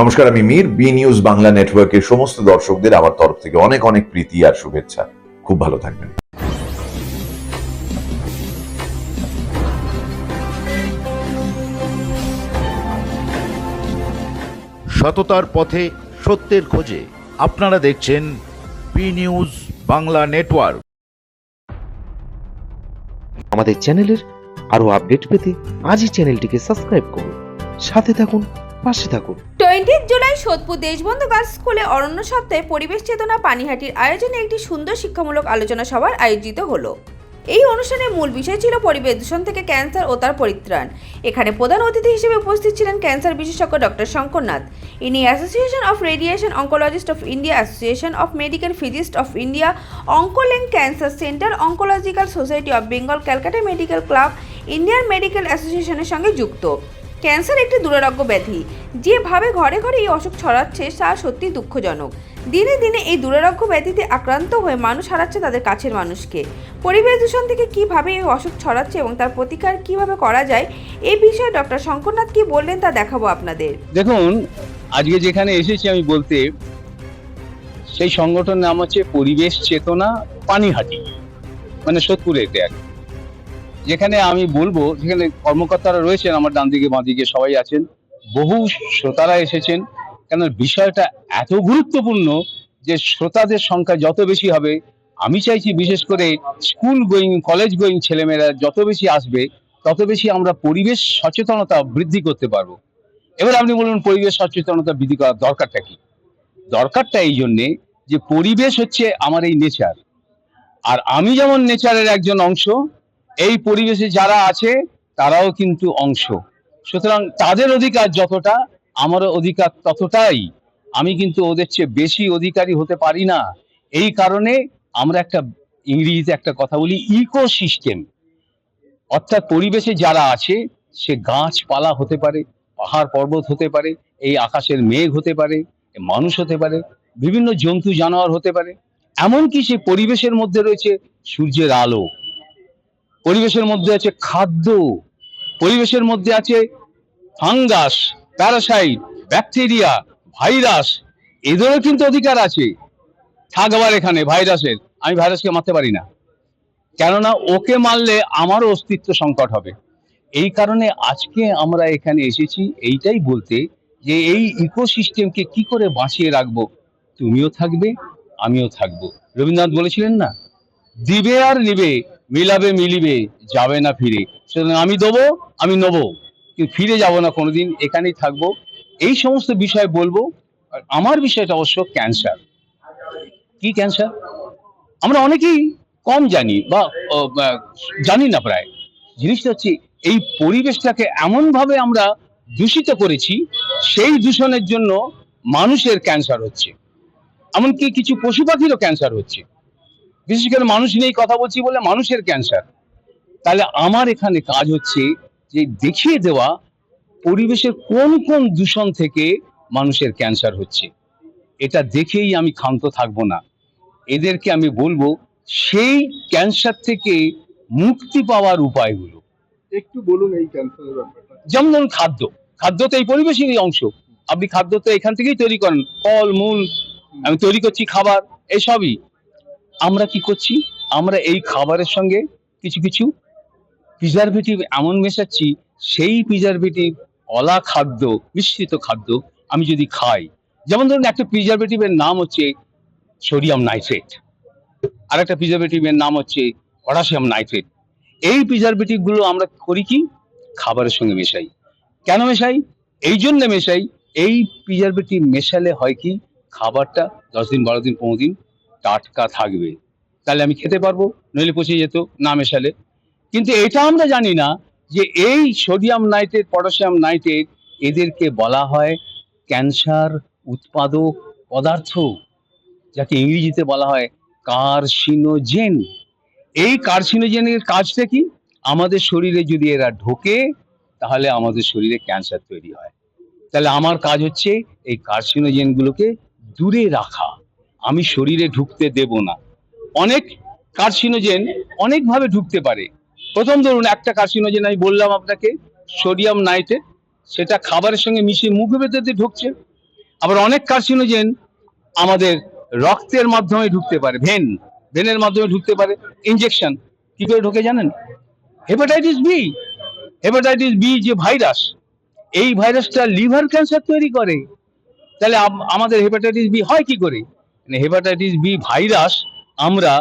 নমস্কার আমি Mir B news Bangla নেটওয়ার্কের সমস্ত দর্শকদের আমার তরফ থেকে অনেক অনেক প্রীতি আর শুভেচ্ছা। খুব ভালো থাকবেন। সততার পথে সত্যের খোঁজে আপনারা দেখছেন বি নিউজ বাংলা নেটওয়ার্ক। আমাদের চ্যানেলের আরও আপডেট পেতে আজই চ্যানেলটিকে সাবস্ক্রাইব করুন। সাথে থাকুন পাশে থাকুন। Twenty July Sodepur Deshbandhu girls স্কুলে অরণ্য সপ্তাহে পরিবেশ চেতনা পানিহাটির আয়োজনে একটি সুন্দর শিক্ষামূলক আলোচনা সভার আয়োজিত হলো। এই অনুষ্ঠানের মূল বিষয় ছিল পরিবেশ দূষণ থেকে ক্যান্সার ও তার পরিত্রাণ। এখানে প্রধান অতিথি হিসেবে উপস্থিত ছিলেন ক্যান্সার বিশেষজ্ঞ ডক্টর শঙ্করনাথ। ইনি association of radiation oncologist of India association of medical physicist of India অঙ্কোলেন cancer centre oncological society of Bengal Calcutta medical club Indian medical অ্যাসোসিয়েশনের সঙ্গে যুক্ত। ক্যান্সার একটি দুরারোগ্য ব্যাধি। যেভাবে ঘরে ঘরে এই অসুখ ছড়াচ্ছে, তা সত্যি দুঃখজনক। দিনে দিনে এই দুরারোগ্য ব্যাধিতে আক্রান্ত হয়ে মানুষ হারাচ্ছে তাদের কাছের মানুষকে। পরিবেশ দূষণ থেকে কীভাবে এই অসুখ ছড়াচ্ছে এবং তার প্রতিকার কীভাবে করা যায় এই বিষয়ে ডক্টর শঙ্করনাথ কি বললেন তা দেখাবো আপনাদের। দেখুন, আজকে যেখানে এসেছি আমি বলতে, সেই সংগঠনের নাম হচ্ছে পরিবেশ চেতনা পানিহাটি মানে সোদপুরে এটা। যেখানে আমি বলব, যেখানে কর্মকর্তারা রয়েছেন, আমার ডান দিকে, বাঁ দিকে সবাই আছেন, বহু শ্রোতারা এসেছেন। কেন বিষয়টা এত গুরুত্বপূর্ণ যে শ্রোতাদের সংখ্যা যত বেশি হবে, আমি চাইছি বিশেষ করে স্কুল গোয়িং, কলেজ গোয়িং ছেলেমেয়েরা যত বেশি আসবে, তত বেশি আমরা পরিবেশ সচেতনতা বৃদ্ধি করতে পারব। এবার আপনি বলুন, পরিবেশ সচেতনতা বৃদ্ধি করার দরকারটা কি? দরকারটা এই জন্যে যে পরিবেশ হচ্ছে আমার এই নেচার আর আমি যেমন নেচারের একজন অংশ এই পরিবেশে যারা আছে, তারাও কিন্তু অংশ। সুতরাং তাদের অধিকার যতটা আমারও অধিকার ততটাই। আমি কিন্তু ওদের চেয়ে বেশি অধিকারী হতে পারি না। এই কারণে আমরা একটা, ইংরেজিতে একটা কথা বলি, ইকোসিস্টেম। অর্থাৎ পরিবেশে যারা আছে, সে গাছপালা হতে পারে, পাহাড় পর্বত হতে পারে, এই আকাশের মেঘ হতে পারে মানুষ হতে পারে, বিভিন্ন জন্তু জানোয়ার হতে পারে। এমনকি সে পরিবেশের মধ্যে রয়েছে সূর্যের আলো। পরিবেশের মধ্যে আছে খাদ্য, পরিবেশের মধ্যে আছে ফাঙ্গাস, প্যারাসাইট, ব্যাকটেরিয়া, ভাইরাস, এদেরও কিন্তু অধিকার আছে। থাক আবার এখানে ভাইরাসের, আমি ভাইরাসকে মারতে পারি না। কেননা ওকে মারলে আমারও অস্তিত্ব সংকট হবে। এই কারণে আজকে আমরা এখানে এসেছি এইটাই বলতে যে এই ইকোসিস্টেমকে কি করে বাঁচিয়ে রাখব? তুমিও থাকবে, আমিও থাকব। রবীন্দ্রনাথ বলেছিলেন না, দিবে আর নিবে মিলাবে, মিলিবে যাবে না ফিরে। সুতরাং আমি দেবো, আমি নেব। কিন্তু ফিরে যাব না কোনোদিন, এখানেই থাকব। এই সমস্ত বিষয় বলব, আর আমার বিষয়টা অবশ্য ক্যান্সার। কি ক্যান্সার? আমরা অনেকেই কম জানি বা জানি না প্রায়। জিনিসটা হচ্ছে, এই পরিবেশটাকে এমনভাবে আমরা দূষিত করেছি, সেই দূষণের জন্য মানুষের ক্যান্সার হচ্ছে। এমনকি কিছু পশু পাখিরও ক্যান্সার হচ্ছে। বিশেষ করে মানুষ নিয়েই কথা বলছি বলে মানুষের ক্যান্সার তাহলে আমার এখানে কাজ হচ্ছে যে দেখিয়ে দেওয়া পরিবেশের কোন কোন দূষণ থেকে মানুষের ক্যান্সার হচ্ছে। এটা দেখেই আমি ক্ষান্ত থাকব না। এদেরকে আমি বলব সেই ক্যান্সার থেকে মুক্তি পাওয়ার উপায়গুলো। একটু বলুন এই ক্যান্সারের ব্যাপারটা। যেমন ধরুন খাদ্য। খাদ্য তো এই পরিবেশেরই অংশ। আপনি খাদ্য তো এখান থেকেই তৈরি করেন। ফল মূল আমি তৈরি করছি খাবার এসবই। আমরা কি করছি? আমরা এই খাবারের সঙ্গে কিছু কিছু প্রিজারভেটিভ এমন মেশাচ্ছি, সেই প্রিজারভেটিভ অলা খাদ্য, মিশ্রিত খাদ্য আমি যদি খাই। যেমন ধরুন একটা প্রিজারভেটিভের নাম হচ্ছে সোডিয়াম নাইট্রেট আর একটা প্রিজারভেটিভের নাম হচ্ছে পটাশিয়াম নাইট্রেট এই প্রিজারভেটিভগুলো আমরা করি কি? খাবারের সঙ্গে মেশাই। কেন মেশাই? এই জন্য মেশাই। এই প্রিজারভেটিভ মেশালে হয় কি? খাবারটা দশ দিন, বারো দিন, পনেরো দিন টাটকা থাকবে। তাহলে আমি খেতে পারব, নইলে পচে যেত, না মেশালে। কিন্তু এটা আমরা জানি না যে এই সোডিয়াম নাইট্রেট, পটাশিয়াম নাইট্রেট এদেরকে বলা হয় ক্যান্সার উৎপাদক পদার্থ, যাকে ইংরেজিতে বলা হয় কার্সিনোজেন। এই কার্সিনোজেনের কাজটা কি? আমাদের শরীরে যদি এরা ঢোকে, তাহলে আমাদের শরীরে ক্যান্সার তৈরি হয়। তাহলে আমার কাজ হচ্ছে এই কার্সিনোজেনগুলোকে দূরে রাখা। আমি শরীরে ঢুকতে দেব না। অনেক কার্সিনোজেন অনেকভাবে ঢুকতে পারে। প্রথম ধরুন, একটা কার্সিনোজেন আমি বললাম আপনাকে, সোডিয়াম নাইট্রেট, সেটা খাবারের সঙ্গে মিশিয়ে মুখে ভেতর ঢুকছে। আবার অনেক কার্সিনোজেন আমাদের রক্তের মাধ্যমে ঢুকতে পারে ভেন ভেনের মাধ্যমে ঢুকতে পারে। ইনজেকশন কি করে ঢোকে জানেন? হেপাটাইটিস বি হেপাটাইটিস বি যে ভাইরাস এই ভাইরাসটা লিভার ক্যান্সার তৈরি করে। তাহলে আমাদের হেপাটাইটিস বি হয় কি করে? হেপাটাইটিস বি ভাইরাস আমরা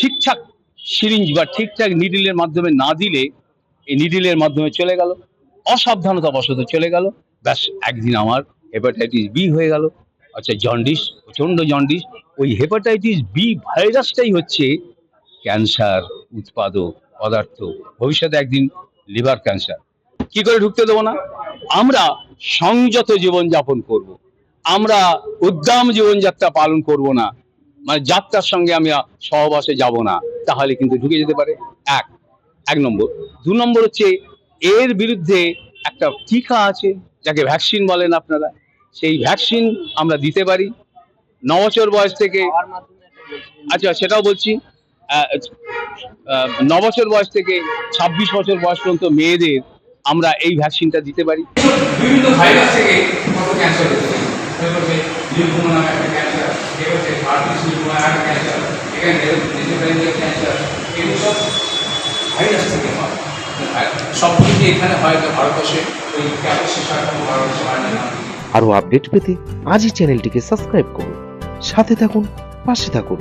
ঠিকঠাক সিরিঞ্জ বা ঠিকঠাক নিডিলের মাধ্যমে না দিলে এই নিডিলের মাধ্যমে চলে গেল। অসাবধানতা বশত চলে গেল। ব্যাস, একদিন আমার হেপাটাইটিস বি হয়ে গেল। আচ্ছা জন্ডিস প্রচণ্ড জন্ডিস ওই হেপাটাইটিস বি ভাইরাসটাই হচ্ছে ক্যান্সার উৎপাদক পদার্থ। ভবিষ্যতে একদিন লিভার ক্যান্সার কি করে ঢুকতে দেবো না? আমরা সংযত জীবনযাপন করব। আমরা উদ্দাম জীবনযাত্রা পালন করব না। মানে যাত্রার সঙ্গে আমি সহবাসে যাব না। তাহলে কিন্তু ঢুকে যেতে পারে। এক। এক নম্বর। দু নম্বর হচ্ছে এর বিরুদ্ধে একটা টিকা আছে যাকে ভ্যাকসিন বলেন আপনারা। সেই ভ্যাকসিন আমরা দিতে পারি। ন বছর বয়স থেকে আচ্ছা সেটাও বলছি। ন বছর বয়স থেকে ছাব্বিশ বছর বয়স পর্যন্ত মেয়েদের আমরা এই ভ্যাকসিনটা দিতে পারি। বিভিন্ন ভাইরাস থেকে কত ক্যান্সার হতে নামে একটা ক্যান্সার হচ্ছে একটা ক্যান্সার এখানে ক্যান্সার এগুলো সব ভাইরাস থেকে হয় সব এখানে হয় ভারতবর্ষে ওই ক্যাপাসিটি ভারতবর্ষে হয় না আরও আপডেট পেতে আজই চ্যানেলটিকে সাবস্ক্রাইব করুন। সাথে থাকুন পাশে থাকুন।